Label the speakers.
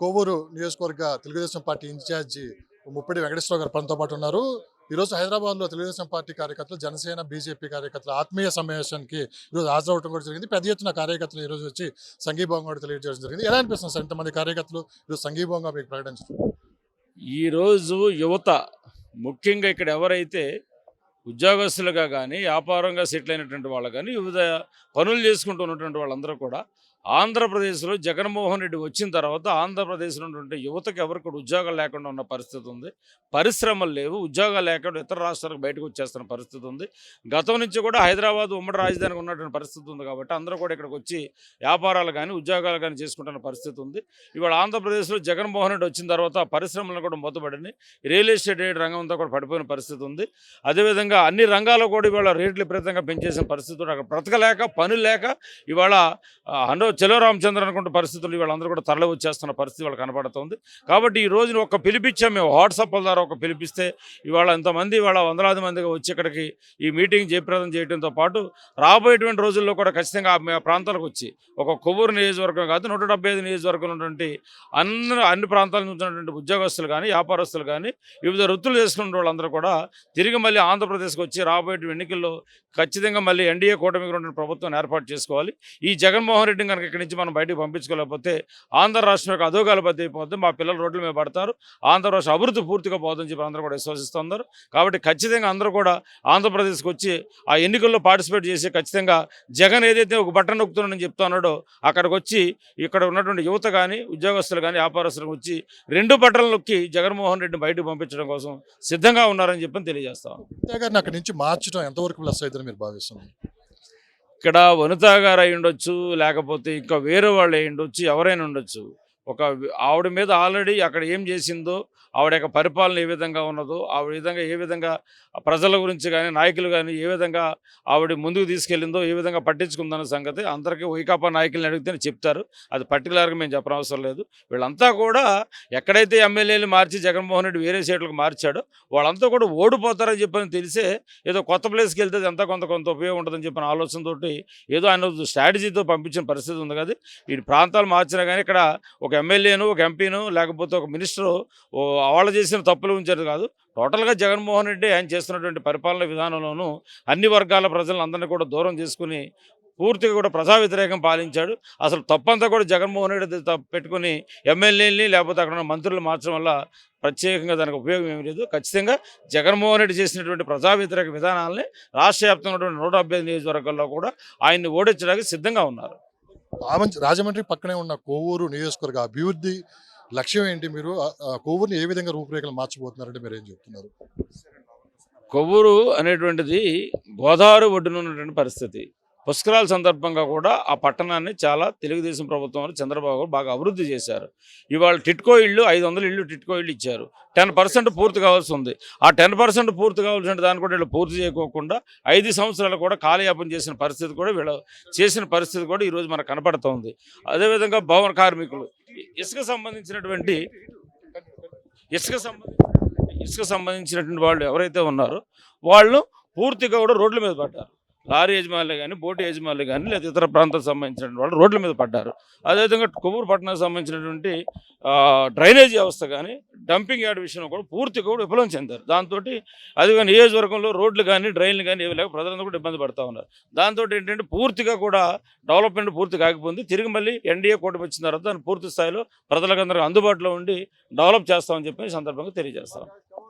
Speaker 1: కోవూరు నియోజకవర్గ Telugu Desam party incharge Muppidi Venkateswara గారు పనితో పాటు ఉన్నారు. ఈరోజు హైదరాబాద్లో తెలుగుదేశం పార్టీ కార్యకర్తలు జనసేన బీజేపీ కార్యకర్తల ఆత్మీయ సమావేశానికి ఈరోజు హాజరవడం కూడా జరిగింది. పెద్ద ఎత్తున కార్యకర్తలు ఈరోజు వచ్చి సంఘీభావం కూడా తెలియజేయడం జరిగింది. ఎలా అనిపిస్తుంది సార్ ఇంతమంది కార్యకర్తలు ఈరోజు సంఘీభావంగా మీకు ప్రకటించారు
Speaker 2: ఈరోజు యువత ముఖ్యంగా ఇక్కడ ఎవరైతే ఉద్యోగస్తులుగా కానీ వ్యాపారంగా సెటిల్ అయినటువంటి వాళ్ళు కానీ వివిధ పనులు చేసుకుంటూ ఉన్నటువంటి వాళ్ళందరూ కూడా ఆంధ్రప్రదేశ్లో జగన్మోహన్ రెడ్డి వచ్చిన తర్వాత ఆంధ్రప్రదేశ్ ఉన్నటువంటి యువతకు ఎవరికి కూడా ఉద్యోగాలు లేకుండా ఉన్న పరిస్థితి ఉంది. పరిశ్రమలు లేవు ఉద్యోగాలు లేకుండా ఇతర రాష్ట్రాలకు బయటకు వచ్చేస్తున్న పరిస్థితి ఉంది. గతం నుంచి కూడా హైదరాబాద్ ఉమ్మడి రాజధానికి ఉన్నటువంటి పరిస్థితి ఉంది కాబట్టి అందరూ కూడా ఇక్కడికి వచ్చి వ్యాపారాలు కానీ ఉద్యోగాలు కానీ చేసుకుంటున్న పరిస్థితి ఉంది. ఇవాళ ఆంధ్రప్రదేశ్లో జగన్మోహన్ రెడ్డి వచ్చిన తర్వాత పరిశ్రమలు కూడా మూతపడింది. రియల్ ఎస్టేట్ రంగం అంతా కూడా పడిపోయిన పరిస్థితి ఉంది. అదేవిధంగా అన్ని రంగాల్లో కూడా ఇవాళ రేట్లు విపరీతంగా పెంచేసిన పరిస్థితి ఉంది. అక్కడ బ్రతకలేక పనులు లేక ఇవాళ హండ్రో చెలో రామచంద్ర అనుకుంటే పరిస్థితులు వీళ్ళందరూ కూడా తరలి వచ్చేస్తున్న పరిస్థితి వాళ్ళు కనబడుతుంది కాబట్టి ఈ రోజున ఒక పిలిపించాం మేము. వాట్సాప్ ద్వారా ఒక పిలిపిస్తే ఇవాళ ఎంతమంది ఇవాళ వందలాది మందిగా వచ్చి ఇక్కడికి ఈ మీటింగ్ జయప్రదం చేయడంతో పాటు రాబోయేటువంటి రోజుల్లో కూడా ఖచ్చితంగా ఆ ప్రాంతాలకు వచ్చి ఒక కొవ్వూరు నియోజకవర్గం కాదు నూట డెబ్బై ఐదు నియోజకవర్గంలో ఉన్నటువంటి అన్ని అన్ని ప్రాంతాల నుంచి ఉన్నటువంటి ఉద్యోగస్తులు కానీ వ్యాపారస్తులు కానీ వివిధ వృత్తులు చేసుకున్న వాళ్ళందరూ కూడా తిరిగి మళ్ళీ ఆంధ్రప్రదేశ్కి వచ్చి రాబోయే ఎన్నికల్లో ఖచ్చితంగా మళ్ళీ ఎన్డీఏ కూటమికి ఉన్నటువంటి ప్రభుత్వం ఏర్పాటు చేసుకోవాలి. ఈ జగన్మోహన్ రెడ్డిని కనుక ఇక్కడి నుంచి మనం బయటకు పంపించుకోలేకపోతే ఆంధ్ర రాష్ట్రం యొక్క అధోగాల బద్ద అయిపోతే మా పిల్లలు రోడ్ల మీద పడతారు. ఆంధ్ర రాష్ట్ర అభివృద్ధి పూర్తిగా పోతుందని చెప్పి అందరూ కూడా విశ్వసిస్తున్నారు. కాబట్టి ఖచ్చితంగా అందరూ కూడా ఆంధ్రప్రదేశ్కి వచ్చి ఆ ఎన్నికల్లో పార్టిసిపేట్ చేసి ఖచ్చితంగా జగన్ ఏదైతే ఒక బట్టన్ నొక్కుతున్నాడని చెప్తున్నాడో అక్కడికి వచ్చి ఇక్కడ ఉన్నటువంటి యువత కానీ ఉద్యోగస్తులు కానీ వ్యాపారస్తులు వచ్చి రెండు బట్టలు నొక్కి జగన్మోహన్ రెడ్డి బయటకు పంపించడం కోసం సిద్ధంగా ఉన్నారని చెప్పి తెలియజేస్తాం
Speaker 1: అక్కడి నుంచి మార్చడం ఎంతవరకు ప్లస్ అవుతుందని మీరు భావిస్తున్నారు?
Speaker 2: ఇక్కడ వనితా గారు అయి ఉండొచ్చు లేకపోతే ఇంకా వేరే వాళ్ళు అయి ఉండొచ్చు ఎవరైనా ఉండొచ్చు. ఒక ఆవిడ మీద ఆల్రెడీ అక్కడ ఏం చేసిందో ఆవిడ యొక్క పరిపాలన ఏ విధంగా ఉన్నదో ఆవిడ విధంగా ఏ విధంగా ప్రజల గురించి కానీ నాయకులు కానీ ఏ విధంగా ఆవిడ ముందుకు తీసుకెళ్ళిందో ఏ విధంగా పట్టించుకుందన్న సంగతి అందరికీ వైకాపా నాయకులను అడిగితే చెప్తారు. అది పర్టికులర్గా మేము చెప్పనవసరం లేదు. వీళ్ళంతా కూడా ఎక్కడైతే ఎమ్మెల్యేలు మార్చి జగన్మోహన్ రెడ్డి వేరే సీట్లకు మార్చాడో వాళ్ళంతా కూడా ఓడిపోతారని చెప్పని తెలిసే ఏదో కొత్త ప్లేస్కి వెళ్తే అది ఎంత కొంత కొంత ఉపయోగం ఉంటుందని చెప్పిన ఆలోచనతోటి ఏదో ఆయన స్ట్రాటజీతో పంపించిన పరిస్థితి ఉంది కదా! ఈ ప్రాంతాలు మార్చినా కానీ ఇక్కడ ఒక ఎమ్మెల్యేను ఒక ఎంపీను లేకపోతే ఒక మినిస్టరు వాళ్ళు చేసిన తప్పులు ఉంచారు కాదు. టోటల్గా జగన్మోహన్ రెడ్డి ఆయన చేస్తున్నటువంటి పరిపాలన విధానంలోనూ అన్ని వర్గాల ప్రజలందరినీ కూడా దూరం చేసుకుని పూర్తిగా కూడా ప్రజా వ్యతిరేకం పాలించాడు. అసలు తప్పంతా కూడా జగన్మోహన్ రెడ్డి పెట్టుకుని ఎమ్మెల్యేలని లేకపోతే అక్కడ ఉన్న మంత్రులు మార్చడం వల్ల ప్రత్యేకంగా దానికి ఉపయోగం ఏమి లేదు. ఖచ్చితంగా జగన్మోహన్ రెడ్డి చేసినటువంటి ప్రజా వ్యతిరేక విధానాలని రాష్ట్ర వ్యాప్తంగా ఉన్నటువంటి నూట డెబ్బై నియోజకవర్గాల్లో కూడా ఆయన్ని ఓడించడానికి సిద్ధంగా ఉన్నారు.
Speaker 1: రాజమండ్రి పక్కనే ఉన్న కోవూరు నియోజకవర్గ అభివృద్ధి లక్ష్యం ఏంటి మీరు? కొవ్వూరుని ఏ విధంగా రూపురేఖలు మార్చబోతున్నారంటే మీరు ఏం చెప్తున్నారు?
Speaker 2: కొవ్వూరు అనేటువంటిది గోదావరి ఒడ్డున ఉన్నటువంటి పరిస్థితి. పుష్కరాల సందర్భంగా కూడా ఆ పట్టణాన్ని చాలా తెలుగుదేశం ప్రభుత్వం చంద్రబాబు గారు బాగా అభివృద్ధి చేశారు. ఇవాళ టిట్కో ఇళ్ళు ఐదు వందల ఇళ్ళు టిట్కో ఇళ్ళు ఇచ్చారు. టెన్ పర్సెంట్ పూర్తి కావాల్సి ఉంది. ఆ టెన్ పర్సెంట్ పూర్తి కావాల్సిన దాన్ని కూడా వీళ్ళు పూర్తి చేయకోకుండా ఐదు సంవత్సరాలు కూడా కాలయాపన చేసిన పరిస్థితి కూడా వీళ్ళు చేసిన పరిస్థితి కూడా ఈరోజు మనకు కనపడుతోంది. అదేవిధంగా భవన కార్మికులు. ఇసుక సంబంధించినటువంటి ఇసుక సంబంధించిన ఇసుక సంబంధించినటువంటి వాళ్ళు ఎవరైతే ఉన్నారో వాళ్ళు పూర్తిగా కూడా రోడ్ల మీద పడ్డారు. లారీ యజమానులు కానీ బోటు యజమానులు కానీ లేదా ఇతర ప్రాంతాలకు సంబంధించినటువంటి వాళ్ళు రోడ్ల మీద పడ్డారు. అదేవిధంగా కొవ్వూరు పట్టణానికి సంబంధించినటువంటి డ్రైనేజీ వ్యవస్థ కానీ డంపింగ్ యార్డ్ విషయంలో కూడా పూర్తిగా కూడా విఫలం చెందారు. దాంతో అది కానీ నియోజకవర్గంలో రోడ్లు కానీ డ్రైన్లు కానీ ఏవి లేక ప్రజలందరూ కూడా ఇబ్బంది పడుతూ ఉన్నారు. దాంతో ఏంటంటే పూర్తిగా కూడా డెవలప్మెంట్ పూర్తిగా కాకపోయింది. తిరిగి మళ్ళీ ఎన్డీఏ కూటమి వచ్చిన తర్వాత దాన్ని పూర్తి స్థాయిలో ప్రజలకు అందరికీ అందుబాటులో ఉండి డెవలప్ చేస్తామని చెప్పి సందర్భంగా తెలియజేస్తాం.